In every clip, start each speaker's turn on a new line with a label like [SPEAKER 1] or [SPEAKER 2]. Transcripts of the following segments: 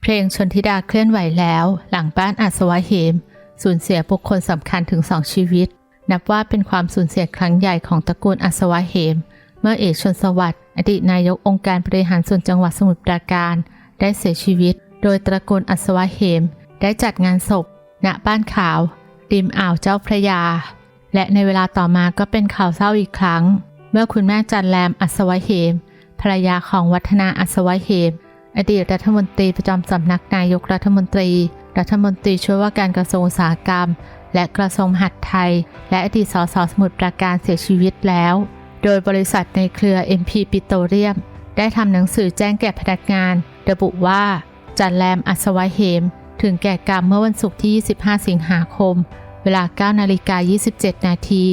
[SPEAKER 1] เพลงชนธิดาเคลื่อนไหวแล้ว หลังบ้านอัศวะเหม สูญเสียบุคคลสำคัญถึงสองชีวิต นับว่าเป็นความสูญเสียครั้งใหญ่ของตระกูลอัศวะเหม เมื่อเอกชนสวัสดิ์อดีตนายกองค์การบริหารส่วนจังหวัดสมุทรปราการ ได้เสียชีวิต โดยตระกูลอัศวะเหม ได้จัดงานศพ ณบ้านขาวริมอ่าวเจ้าพระยา และในเวลาต่อมาก็เป็นข่าวเศร้าอีกครั้ง เมื่อคุณแม่จันแรมอัศวะเหมภรรยาของวัฒนาอัศวะเหม อดีตรัฐมนตรีประจำสำนักนายกรัฐมนตรี รัฐมนตรีช่วยว่าการกระทรวงอุตสาหกรรม และกระทรวงมหาดไทย และอดีตสสสมุทรปราการเสียชีวิตแล้ว โดยบริษัทในเครือ MP ปิโตรเลียม ได้ทำหนังสือแจ้งแก่พนักงาน ระบุว่า จันแรมอัศวะเหม ถึงแก่กรรมเมื่อวันศุกร์ที่ 25 สิงหาคม เวลา 9 นาฬิกา 27 นาที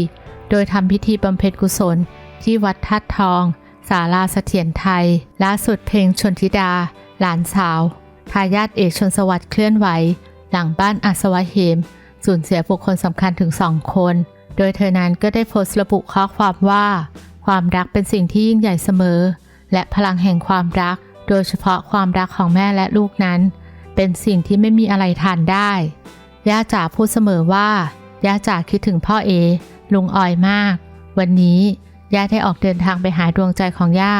[SPEAKER 1] โดยทำพิธีบำเพ็ญกุศลที่วัดทัดทอง ศาลาเสถียรไทยล่าสุดเพลงชนธิดา หลานสาว ทายาทเอกชนสวัสดิ์เคลื่อนไหว หลังบ้านอัศวะเหม สูญเสียบุคคลสำคัญถึงสองคน โดยเธอนั้นก็ได้โพสต์ระบุข้อความว่า ความรักเป็นสิ่งที่ยิ่งใหญ่เสมอ และพลังแห่งความรัก โดยเฉพาะความรักของแม่และลูกนั้น เป็นสิ่งที่ไม่มีอะไรทานได้ ย่าจ๋าพูดเสมอว่า ย่าจ๋าคิดถึงพ่อเอ ลุงออยมาก วันนี้ ย่าได้ออกเดินทางไปหาดวงใจของย่า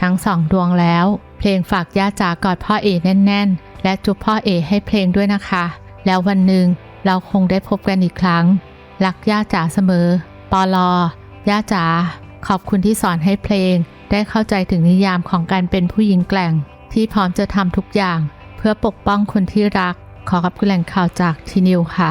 [SPEAKER 1] ทั้งสองดวงแล้ว เพลงฝากย่าจ๋ากอดพ่อเอแน่น ๆ และจุบพ่อเอให้เพลงด้วยนะคะ แล้ววันหนึ่งเราคงได้พบกันอีกครั้ง รักย่าจ๋าเสมอ ปอลอย่าจ๋าขอบคุณที่สอนให้เพลง ได้เข้าใจถึงนิยามของการเป็นผู้หญิงแกร่ง ที่พร้อมจะทำทุกอย่าง เพื่อปกป้องคนที่รัก ขอขอบคุณแหล่งข่าวจากทีนิวค่ะ